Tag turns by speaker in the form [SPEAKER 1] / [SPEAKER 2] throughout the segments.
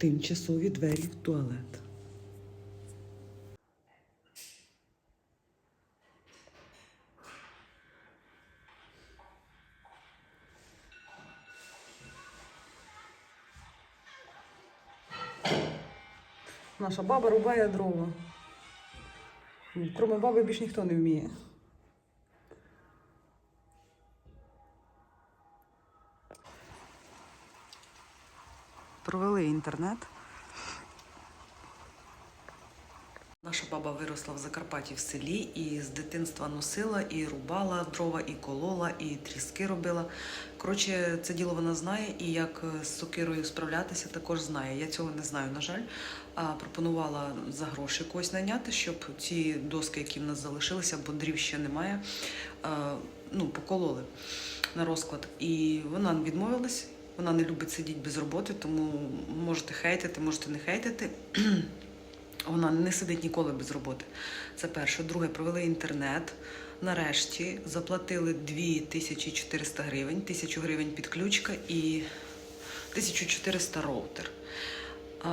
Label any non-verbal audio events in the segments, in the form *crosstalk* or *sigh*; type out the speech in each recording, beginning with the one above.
[SPEAKER 1] Тимчасові двері в туалет. Наша баба рубає дрова. Кроме баби більш ніхто не вміє. Провели інтернет. Наша баба виросла в Закарпатті в селі і з дитинства носила, і рубала дрова, і колола, і тріски робила. Коротше, це діло вона знає, і як з сокирою справлятися, також знає. Я цього не знаю, на жаль. А пропонувала за гроші когось найняти, щоб ці доски, які в нас залишилися, бо дрів ще немає, ну, покололи на розклад. І вона відмовилась. Вона не любить сидіти без роботи, тому можете хейтити, можете не хейтити. *clears throat* Вона не сидить ніколи без роботи. Це перше. Друге, провели інтернет. Нарешті заплатили 2400 гривень, 1000 гривень підключка і 1400 роутер.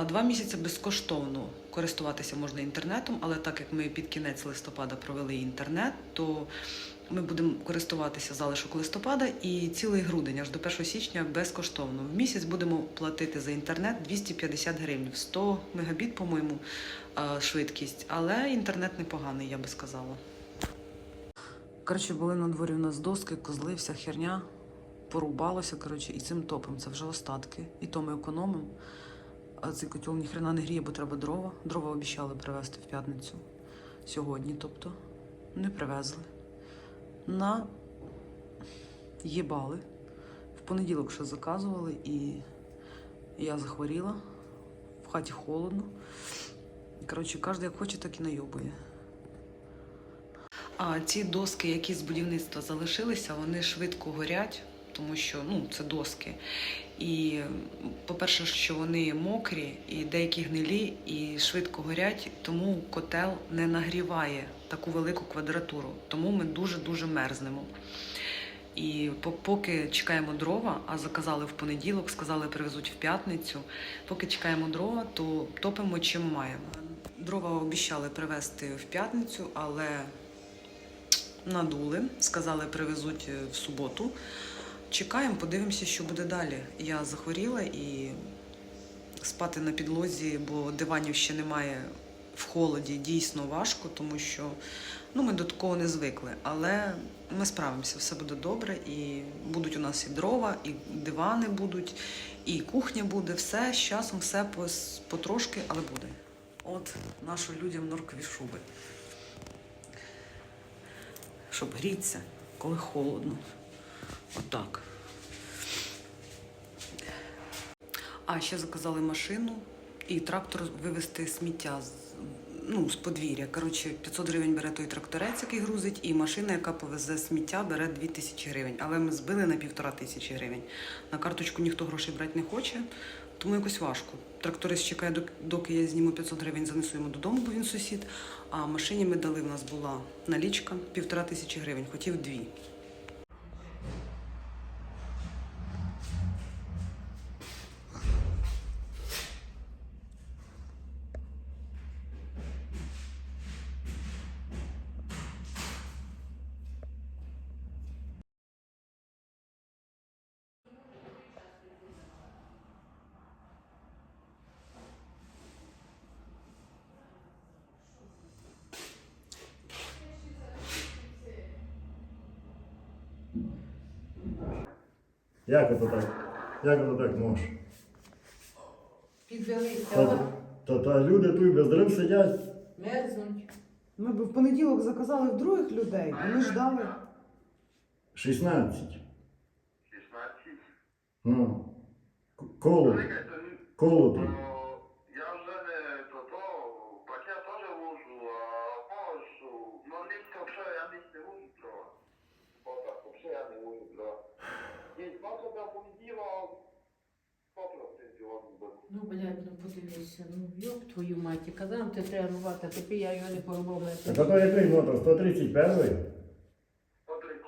[SPEAKER 1] Два місяці безкоштовно користуватися можна інтернетом, але так як ми під кінець листопада провели інтернет, то ми будемо користуватися залишок листопада і цілий грудень, аж до 1 січня безкоштовно. В місяць будемо платити за інтернет 250 гривень, 100 мегабіт, по-моєму, швидкість, але інтернет непоганий, я би сказала. Коротше, були на дворі у нас доски, козли, вся херня. Порубалося, коротше, і цим топом. Це вже остатки. І то ми економимо. А цей котел ніхрена не гріє, бо треба дрова. Дрова обіцяли привезти в п'ятницю. Сьогодні, тобто, не привезли. На їбали. В понеділок ще заказували, і я захворіла. В хаті холодно. Коротше, кожен як хоче, так і найобує. А ці доски, які з будівництва залишилися, вони швидко горять, тому що ну, це доски. І, по-перше, що вони мокрі і деякі гнилі, і швидко горять, тому котел не нагріває таку велику квадратуру. Тому ми дуже-дуже мерзнемо. І поки чекаємо дрова, а заказали в понеділок, сказали, привезуть в п'ятницю. Поки чекаємо дрова, то топимо чим маємо. Дрова обіцяли привезти в п'ятницю, але надули, сказали, привезуть е, в суботу. Чекаємо, подивимося, що буде далі. Я захворіла і спати на підлозі, бо диванів ще немає в холоді, дійсно важко, тому що ну, ми до такого не звикли. Але ми справимося, все буде добре, і будуть у нас і дрова, і дивани будуть, і кухня буде, все з часом, все потрошки, але буде. От нашим людям норкові шуби. Щоб грітися, коли холодно. Отак. А ще заказали машину і трактор вивезти сміття з, ну, з подвір'я. Коротше, 500 гривень бере той тракторець, який грузить, і машина, яка повезе сміття, бере 2000 гривень. Але ми збили на півтора тисячі гривень. На карточку ніхто грошей брати не хоче, тому якось важко. Тракторист чекає, доки я зніму 500 гривень, занесу йому додому, бо він сусід. А машині ми дали, в нас була налічка півтора тисячі гривень, хотів дві.
[SPEAKER 2] Як это так? Як ото так може?
[SPEAKER 3] Підвелися,
[SPEAKER 2] Та, та, та люди тут без дров сидять.
[SPEAKER 3] мерзнуть.
[SPEAKER 1] Ми б в понеділок заказали в других людей, вони ждали.
[SPEAKER 2] 16.
[SPEAKER 4] 16.
[SPEAKER 2] Ну. Коло. Коло тут.
[SPEAKER 3] Блядь, ну подивися, ну йоп твою мать, казав, ти треба рвати, а тепер я його не порвав.
[SPEAKER 2] А то який мотор? 131?
[SPEAKER 4] po 30.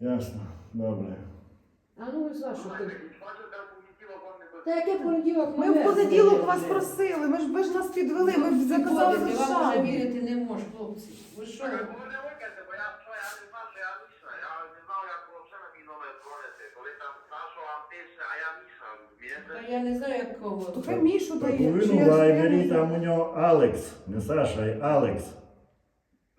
[SPEAKER 2] Ясно, добре.
[SPEAKER 3] А ну ви за що ти? Та яке понеділок
[SPEAKER 5] Ми в понеділок вас просили, ми ж ви ж нас підвели, ми б заказали
[SPEAKER 3] Заходите, вам вже вірити не можу, хлопці. Ви що?
[SPEAKER 4] Ви не викайте, бо я що, я не знав, що я міша. Я не знав, як вообще на мій номер дзвонити. Коли там Сашо вам пише, а я міша,
[SPEAKER 3] Та
[SPEAKER 4] розумієте?
[SPEAKER 3] Я не знаю, як кого.
[SPEAKER 5] То хай Мішу дає. чи
[SPEAKER 2] у
[SPEAKER 5] я не знаю.
[SPEAKER 2] там у нього Алекс. Не Саша, а Алекс.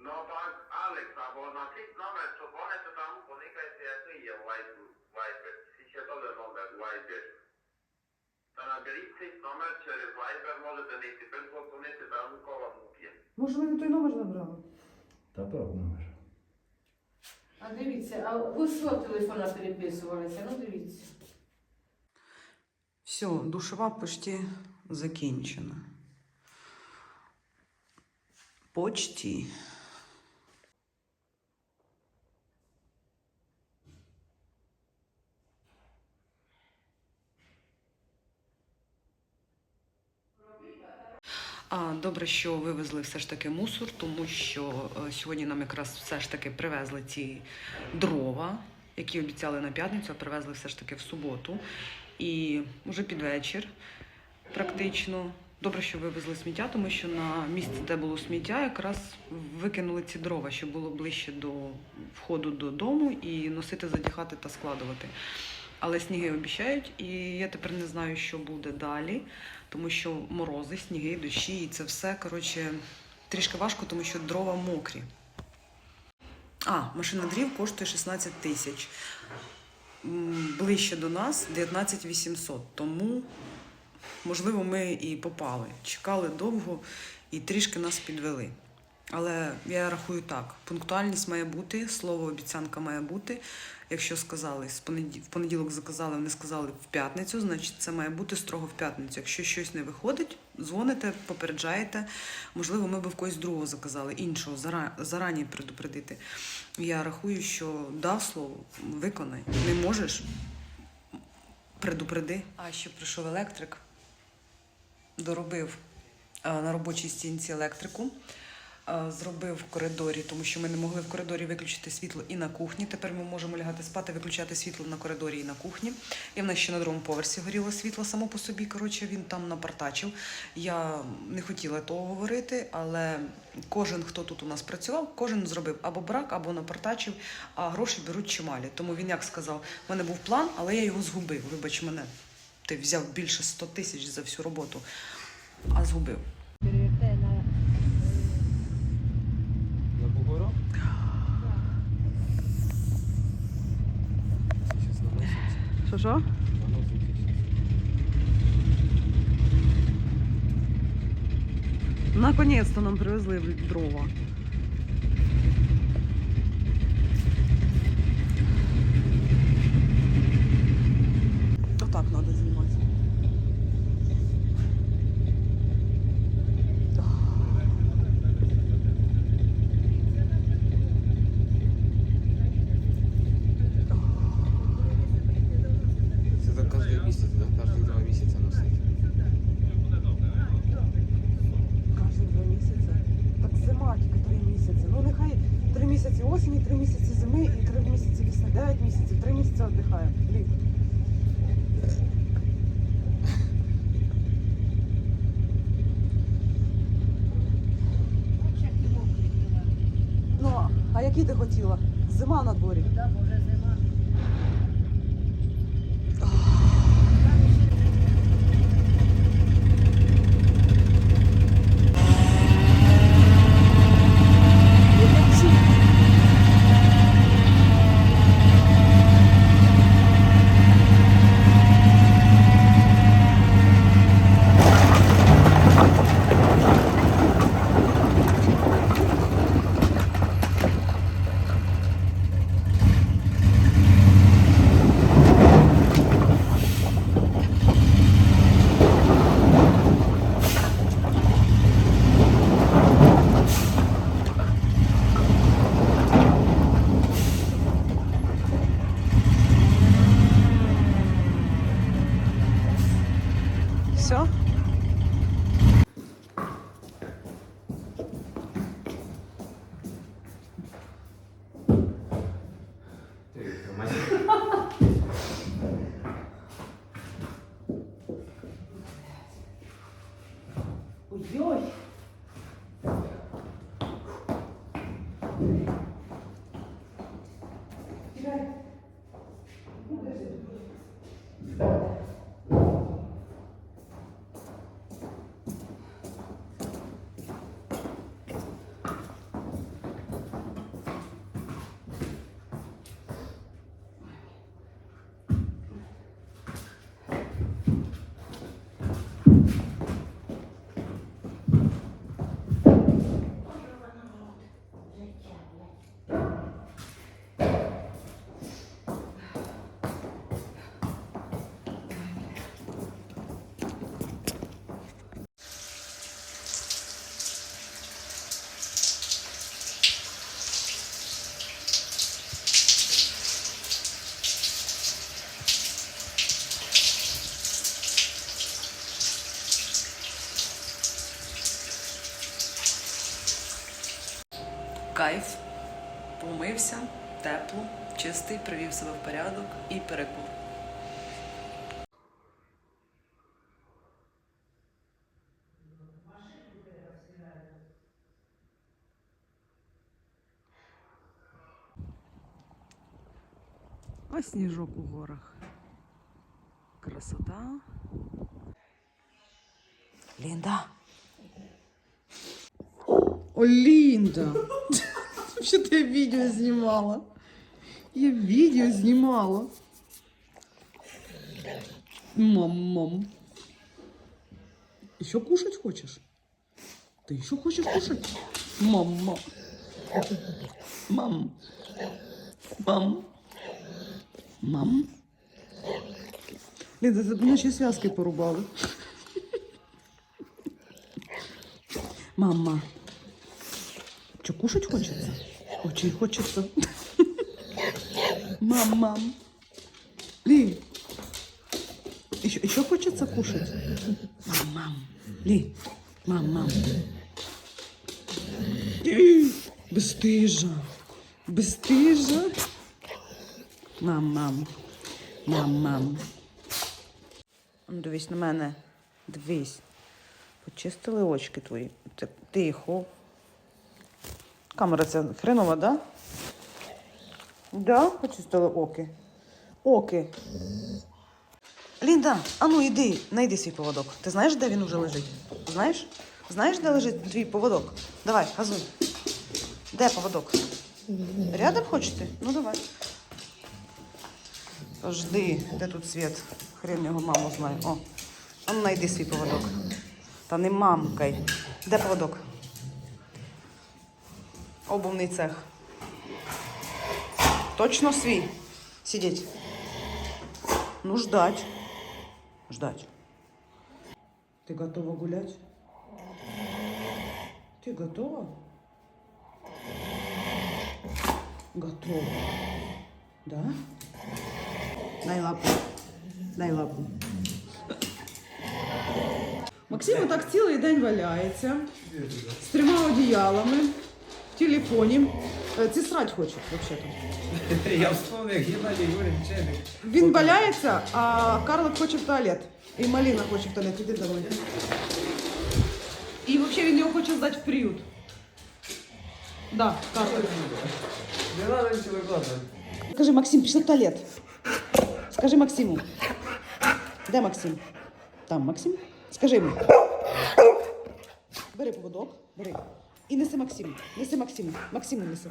[SPEAKER 4] Ну так, Алекс, або на цей номер, що дзвоните там, поникайте, який є вайбер. Вайбер. Ще добре номер вайбер. Та наберіть цей номер через вайбер, можете не тепер подзвонити, там кого мукє.
[SPEAKER 5] Може, ви не той номер набрали?
[SPEAKER 2] Та номер.
[SPEAKER 3] А дивіться, а ви з свого телефона переписувалися, ну дивіться.
[SPEAKER 1] Все, душова почти закінчена. Почти. Добре, що вивезли все ж таки мусор, тому що е, сьогодні нам якраз все ж таки привезли ці дрова, які обіцяли на п'ятницю, а привезли все ж таки в суботу. І вже під вечір практично. Добре, що вивезли сміття, тому що на місці, де було сміття, якраз викинули ці дрова, щоб було ближче до входу додому і носити, задяхати та складувати. Але сніги обіцяють, і я тепер не знаю, що буде далі, тому що морози, сніги, дощі, і це все коротше трішки важко, тому що дрова мокрі. А, машина дрів коштує 16 тисяч. Ближче до нас 19800. Тому, можливо, ми і попали. Чекали довго і трішки нас підвели. Але я рахую так: пунктуальність має бути, слово обіцянка має бути. Якщо сказали в понеділок заказали, вони сказали в п'ятницю, значить це має бути строго в п'ятницю. Якщо щось не виходить, дзвоните, попереджаєте. Можливо, ми би в когось другого заказали, іншого, зарані предупредити. Я рахую, що дав слово, виконай. Не можеш, предупреди. А ще прийшов електрик, доробив е, на робочій стінці електрику. Е, Зробив в коридорі, тому що ми не могли в коридорі виключити світло і на кухні. Тепер ми можемо лягати спати, виключати світло на коридорі і на кухні. І в нас ще на другому поверсі горіло світло само по собі. Коротше, він там напартачив. Я не хотіла того говорити, але кожен, хто тут у нас працював, кожен зробив або брак, або напартачив, а гроші беруть чималі. Тому він як сказав: в мене був план, але я його згубив. Вибач мене. Ти взяв більше 100 тисяч за всю роботу, а згубив. Що що? Наконец-то нам привезли дрова. Отак треба знімати.
[SPEAKER 5] Хотіла? Зима на дворі.
[SPEAKER 3] Чистий, привів себе в порядок і перекур. А сніжок у горах. Красота. Лінда.
[SPEAKER 1] О, Лінда! *laughs* Що ти відео знімала? Я відео знімала. Мам, мам. Еще кушать хочешь? Ты еще хочешь кушать? Мам, мам. Мам. Мам. Лінда, це наші зв'язки порубали. Мама. Что, кушать хочется? Очень хочется. Мам, мам. Ли, еще, еще хочется кушать? Мам, мам. Ли, мам, мам. Бесстыжа. Бесстыжа. Мам, мам. Мам, мам. Ну, Дивись на мене. Дивись. Почистили очки твої. Ти- Тихо. Камера ця хренова, да? Да, почистили оки. Оки. Лінда, а ну йди, знайди свій поводок. Ти знаєш, де він уже лежить? Знаєш? Знаєш, де лежить твій поводок? Давай, газуй. Де поводок? Рядом хочете? Ну давай. Жди, де тут світ? Хрен його маму знає. О, а ну знайди свій поводок. Та не мамкай. Де поводок? Обувний цех. Точно свій. Сидіть. Ну, ждать. Ждать. Ты готова гулять? Ты готова? Готова. Да? Дай лапу. Дай лапу. Максим так цілий день валяється з трьома одіялами в телефоні. Е, Ці срать хочуть, взагалі. *laughs*
[SPEAKER 6] Я вспомнив, як Геннадій Горін Челик.
[SPEAKER 1] Він валяється, а Карлик хоче в туалет. І Маліна хоче в туалет. Іди домой. І взагалі він його хоче здати в приют. Да, Карлик.
[SPEAKER 6] Не треба нічого викладати.
[SPEAKER 1] Скажи, Максим, пішли в туалет. Скажи Максиму. Де Максим? Там Максим. Скажи йому. Бери поводок, бери. І неси Максиму. Неси Максиму. Максиму неси.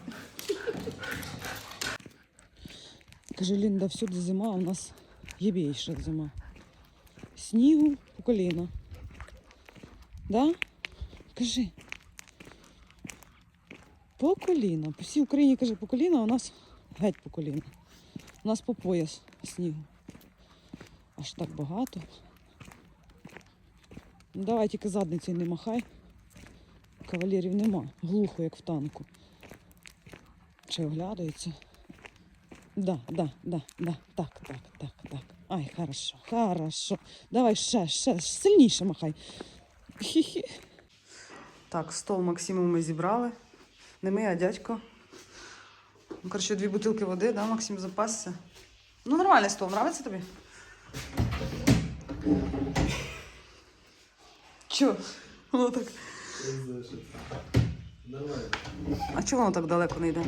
[SPEAKER 1] Скажи, Лінда, всюди зима, у нас єбейша зима. Снігу по коліна. Да? Кажи. По коліна. По всій Україні каже по коліна, а у нас геть по коліна. У нас по пояс снігу. Аж так багато. Ну, давай тільки задницею не махай. Кавалерів нема. Глухо, як в танку. Чи оглядаються? Да, да, да, да. Так, так, так, так. Ай, хорошо, хорошо. Давай ще, ще, сильніше махай. Хі-хі. Так, стол Максиму ми зібрали. Не ми, а дядько. Ну, коротше, дві бутилки води, да, Максим, запасся. Ну, нормальний стол, нравиться тобі? Чо? Воно так. А чого воно так далеко не йде?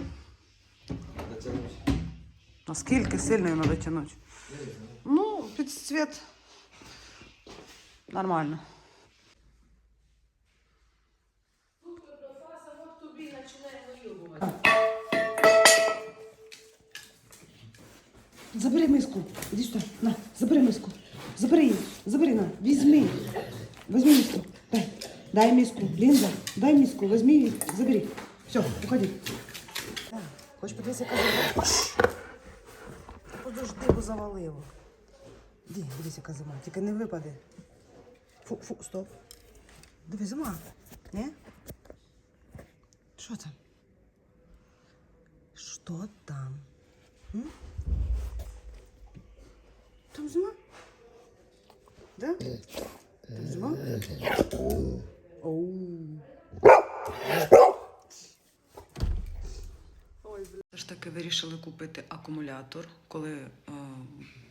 [SPEAKER 1] Наскільки сильно його треба тягнути? Ну, під цвіт. Нормально.
[SPEAKER 5] Забери миску. Іди сюди. На, забери миску. Забери її. Забери на. Візьми. Візьми миску. Дай. Дай миску. Лінда, дай миску. Візьми її. Забери. Все, уходи. Хочеш подивитися, яка зима? Подожди, бо завалило. Ді, дивись, яка зима. Тільки не випаде. Фу, фу, стоп. Диви, зима. Ні? Що там? Що там? М? Там зима? Да? Там зима?
[SPEAKER 1] Все ж таки вирішили купити акумулятор. Коли е,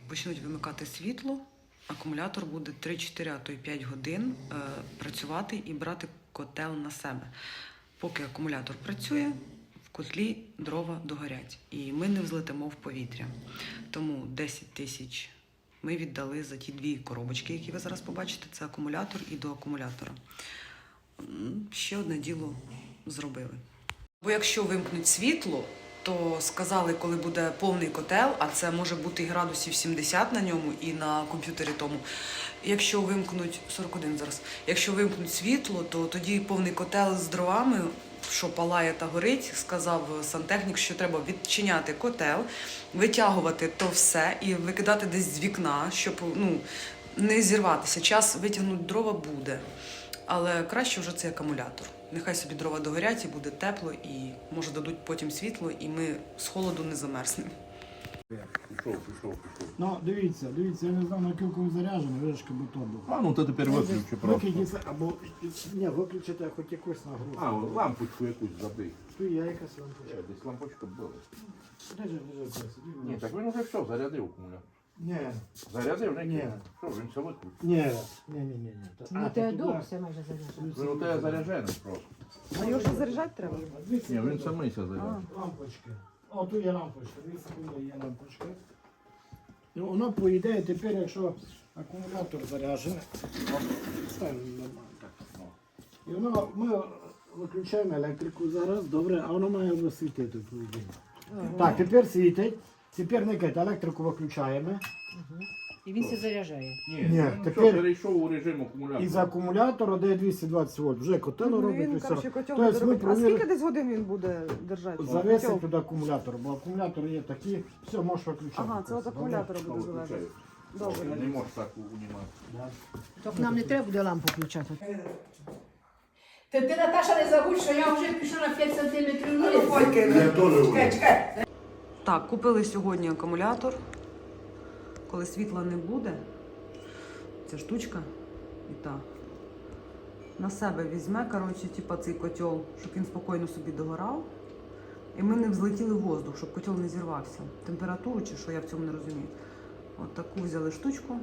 [SPEAKER 1] почнуть вимикати світло, акумулятор буде 3-4, а то й 5 годин е, працювати і брати котел на себе. Поки акумулятор працює, в котлі дрова догорять. І ми не взлетимо в повітря. Тому 10 тисяч ми віддали за ті дві коробочки, які ви зараз побачите. Це акумулятор і до акумулятора. Ще одне діло зробили. Бо якщо вимкнуть світло, то сказали, коли буде повний котел, а це може бути і градусів 70 на ньому, і на комп'ютері тому. Якщо вимкнуть 41 зараз, якщо вимкнуть світло, то тоді повний котел з дровами, що палає та горить, сказав сантехнік, що треба відчиняти котел, витягувати то все і викидати десь з вікна, щоб ну, не зірватися. Час витягнути дрова буде. Але краще вже цей акумулятор. Нехай собі дрова догорять і буде тепло, і може дадуть потім світло, і ми з холоду не замерзнемо.
[SPEAKER 2] Пішов, пішов, пішов.
[SPEAKER 7] Ну, дивіться, дивіться, я не знаю, на кілька він заряджений, вишка бутон був.
[SPEAKER 2] А, ну то тепер виключи просто.
[SPEAKER 7] Виключити, або, ні, виключити хоч якусь нагрузку.
[SPEAKER 2] А, лампочку якусь забий.
[SPEAKER 7] Тут є якась лампочка.
[SPEAKER 2] Е, Десь лампочка була. Ні, так він уже все, зарядив акумулятор.
[SPEAKER 7] Ні,
[SPEAKER 2] Зарядив, не
[SPEAKER 7] Ні.
[SPEAKER 2] Що, він все виключив.
[SPEAKER 7] ні, ні, ні, ні, ні.
[SPEAKER 3] Ну, те довго все майже заряджено.
[SPEAKER 2] Він у тебе заряджений просто.
[SPEAKER 5] А його ще заряджати треба?
[SPEAKER 2] Ні, він самий ся заряджав.
[SPEAKER 7] Лампочки. О, тут є лампочка, дві секунди є лампочка. Ну, воно, по ідеї, тепер, якщо акумулятор заряджений, о, ставимо нормально так. о. І воно, ми виключаємо електрику зараз, добре, а воно має вже світити, по ідеї. Так, тепер світить. Тепер не кайте, електрику виключаємо.
[SPEAKER 3] І він все заряджає.
[SPEAKER 2] Ні,
[SPEAKER 7] Ні,
[SPEAKER 2] він
[SPEAKER 7] тепер-
[SPEAKER 2] перейшов у режим акумулятора.
[SPEAKER 7] Із акумулятора де 220 вольт. Вже котел робить.
[SPEAKER 5] Він,
[SPEAKER 7] все.
[SPEAKER 5] коротше, котел
[SPEAKER 7] Тобто
[SPEAKER 5] буде
[SPEAKER 7] ми
[SPEAKER 5] робити. А
[SPEAKER 7] провірили-
[SPEAKER 5] скільки десь годин він буде держати?
[SPEAKER 7] Завесить
[SPEAKER 5] Котел?
[SPEAKER 7] туди акумулятор, бо акумулятор є такі, все, можеш виключати.
[SPEAKER 5] Ага, це от акумулятора буде залежати. Добре.
[SPEAKER 2] Не можеш так унімати.
[SPEAKER 7] Да.
[SPEAKER 3] Так нам не треба буде лампу включати. Ти, ти Наташа, не забудь, що я вже пішла на 5 сантиметрів вниз.
[SPEAKER 2] Я теж
[SPEAKER 1] Так, купили сьогодні акумулятор. Коли світла не буде, ця штучка і та на себе візьме, коротше, типа цей котел, щоб він спокійно собі догорав. І ми не взлетіли в воздух, щоб котел не зірвався. Температуру чи що, я в цьому не розумію. От таку взяли штучку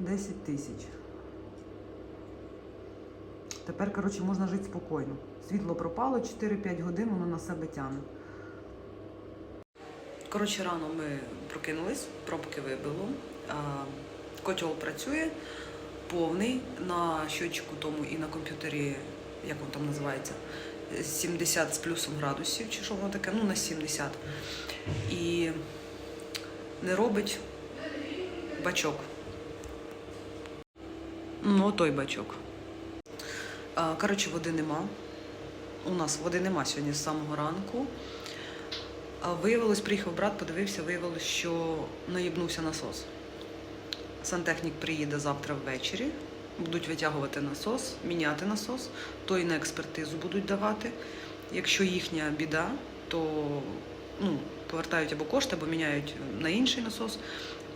[SPEAKER 1] 10 тисяч. Тепер, коротше, можна жити спокійно. Світло пропало 4-5 годин, воно на себе тягне. Коротше, рано ми прокинулись, пробки вибило. Котел працює повний на щотчику тому і на комп'ютері, як він там називається, 70 з плюсом градусів, чи що воно таке, ну на 70. І не робить бачок. Ну, той бачок. Коротше, води нема. У нас води нема сьогодні з самого ранку. Виявилось, приїхав брат, подивився, виявилось, що наїбнувся насос. Сантехнік приїде завтра ввечері, будуть витягувати насос, міняти насос, то і на експертизу будуть давати. Якщо їхня біда, то ну, повертають або кошти, або міняють на інший насос.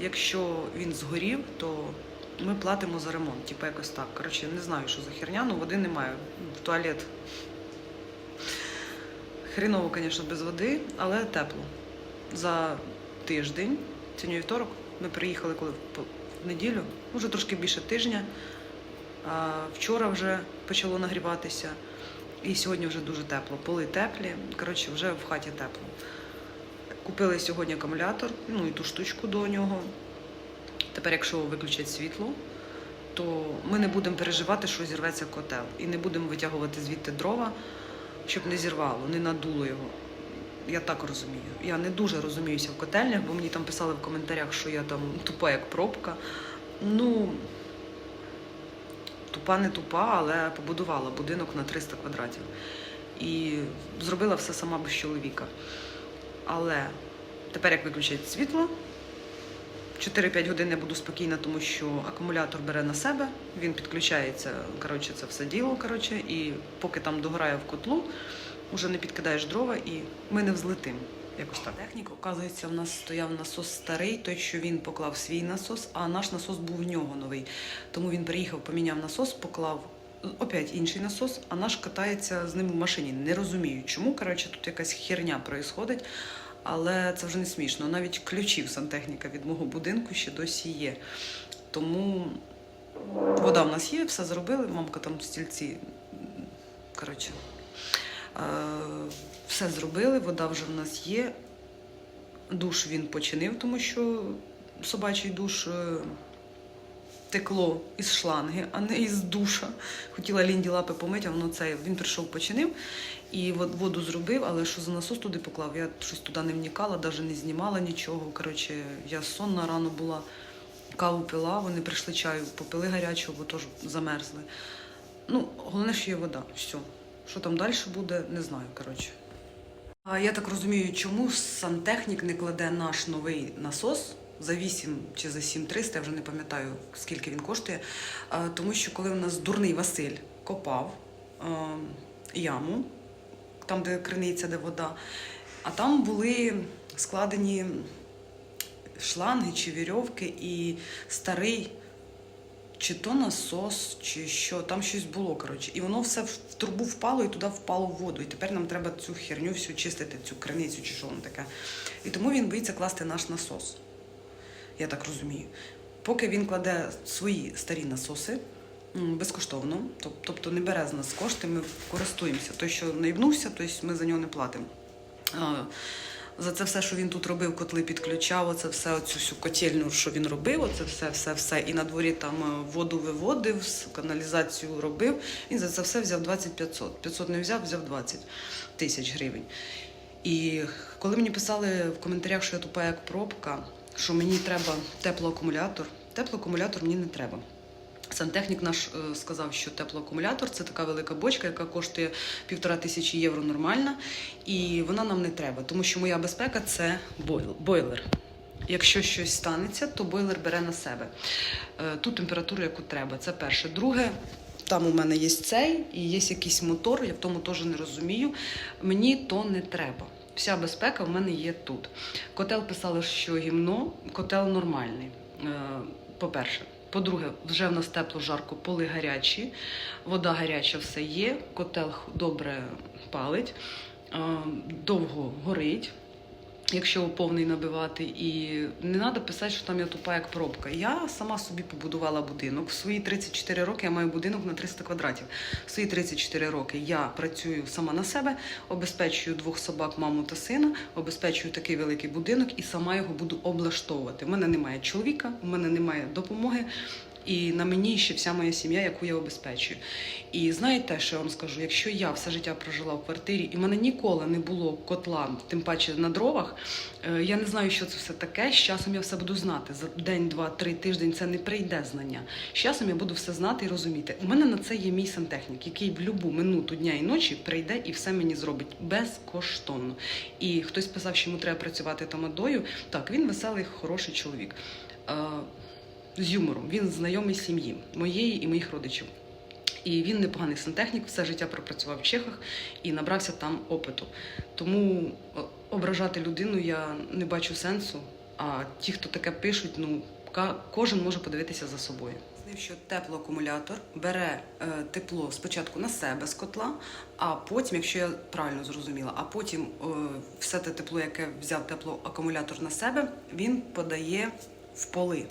[SPEAKER 1] Якщо він згорів, то ми платимо за ремонт, типу якось так. Коротше, не знаю, що за херня, ну води немає. В туалет Хріново, звісно, без води, але тепло. За тиждень, сьогодні вівторок, ми приїхали коли в неділю, вже трошки більше тижня. А вчора вже почало нагріватися, і сьогодні вже дуже тепло. Поли теплі. Коротше, вже в хаті тепло. Купили сьогодні акумулятор, ну і ту штучку до нього. Тепер, якщо виключать світло, то ми не будемо переживати, що зірветься котел. І не будемо витягувати звідти дрова, щоб не зірвало, не надуло його. Я так розумію. Я не дуже розуміюся в котельнях, бо мені там писали в коментарях, що я там тупа як пробка. Ну, тупа не тупа, але побудувала будинок на 300 квадратів. І зробила все сама без чоловіка. Але тепер, як виключать світло, 4-5 годин я буду спокійна, тому що акумулятор бере на себе, він підключається, коротше, це все діло. Коротше, і поки там догорає в котлу, вже не підкидаєш дрова і ми не взлетимо. Якось так. Техніка, оказується, в нас стояв насос старий, той, що він поклав свій насос, а наш насос був в нього новий. Тому він приїхав, поміняв насос, поклав опять інший насос, а наш катається з ним в машині. Не розумію, чому. Коротше, тут якась херня проїсходить, але це вже не смішно. Навіть ключів сантехніка від мого будинку ще досі є. Тому вода в нас є, все зробили. Мамка там стільці. Коротше, е, все зробили, вода вже в нас є. Душ він починив, тому що собачий душ е, текло із шланги, а не із душа. Хотіла Лінді лапи помити, а воно це він прийшов, починив і вод- воду зробив, але що за насос туди поклав, я щось туди не вникала, навіть не знімала нічого. Коротше, я сонна рано була, каву пила, вони прийшли чаю, попили гарячого, бо теж замерзли. Ну, головне, що є вода. Все. Що там далі буде, не знаю. Коротше. А я так розумію, чому сантехнік не кладе наш новий насос за 8 чи за 7 300, я вже не пам'ятаю, скільки він коштує. Тому що коли у нас дурний Василь копав яму, там, де криниця, де вода, а там були складені шланги чи вірьовки, і старий чи то насос, чи що, там щось було, коротше. І воно все в в трубу впало і туди впало в воду. І тепер нам треба цю херню всю чистити, цю криницю чи що воно таке. І тому він боїться класти наш насос. Я так розумію. Поки він кладе свої старі насоси безкоштовно, тобто не бере з нас кошти, ми користуємося. Той, що наїбнувся, то ми за нього не платимо. За це все, що він тут робив, котли підключав, оце все, оцю всю котельню, що він робив, оце все, все, все. І на дворі там е, воду виводив, каналізацію робив. Він за це все взяв 20 500. 500 не взяв, взяв 20 тисяч гривень. І коли мені писали в коментарях, що я тупа як пробка, що мені треба теплоакумулятор, теплоакумулятор мені не треба. Сантехнік наш е, сказав, що теплоакумулятор це така велика бочка, яка коштує півтора тисячі євро нормальна, і вона нам не треба, тому що моя безпека це бойлер. Якщо щось станеться, то бойлер бере на себе е, ту температуру, яку треба. Це перше. Друге, там у мене є цей і є якийсь мотор, я в тому теж не розумію. Мені то не треба. Вся безпека в мене є тут. Котел писали, що гімно, котел нормальний. е, По-перше. По-друге, вже в нас тепло, жарко, поли гарячі, вода гаряча, все є, котел добре палить, е, довго горить, якщо повний набивати. І не треба писати, що там я тупа як пробка. Я сама собі побудувала будинок. В свої 34 роки я маю будинок на 300 квадратів. В свої 34 роки я працюю сама на себе, обезпечую двох собак, маму та сина, обезпечую такий великий будинок і сама його буду облаштовувати. У мене немає чоловіка, у мене немає допомоги. І на мені ще вся моя сім'я, яку я обезпечую. І знаєте, що я вам скажу? Якщо я все життя прожила в квартирі, і в мене ніколи не було котла, тим паче на дровах, е, я не знаю, що це все таке. З часом я все буду знати. За день, два, три тиждень це не прийде знання. З часом я буду все знати і розуміти. У мене на це є мій сантехнік, який в будь-яку минуту дня і ночі прийде і все мені зробить безкоштовно. І хтось писав, що йому треба працювати тамадою. Так, він веселий, хороший чоловік. З юмором. Він знайомий сім'ї моєї і моїх родичів. І він непоганий сантехнік, все життя пропрацював в Чехах і набрався там опиту. Тому ображати людину я не бачу сенсу. А ті, хто таке пишуть, ну кожен може подивитися за собою. Що теплоакумулятор бере е, тепло спочатку на себе з котла, а потім, якщо я правильно зрозуміла, а потім е, все те тепло, яке взяв теплоакумулятор на себе, він подає в поли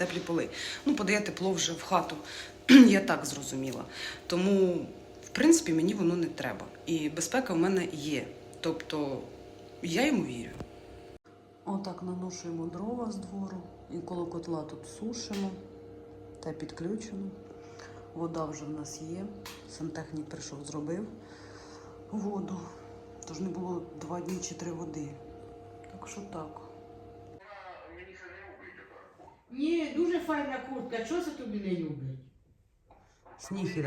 [SPEAKER 1] теплі поли. Ну, подає тепло вже в хату. *clears throat* Я так зрозуміла. Тому, в принципі, мені воно не треба. І безпека в мене є. Тобто я йому вірю. Отак наношуємо дрова з двору і коло котла тут сушимо та підключено. Вода вже в нас є. Сантехнік прийшов, зробив воду. Тож не було два дні чи три води. Так що так.
[SPEAKER 4] Мені це не любить така.
[SPEAKER 3] Ні, дуже файна куртка, чого це тобі не любить?
[SPEAKER 1] Сніг.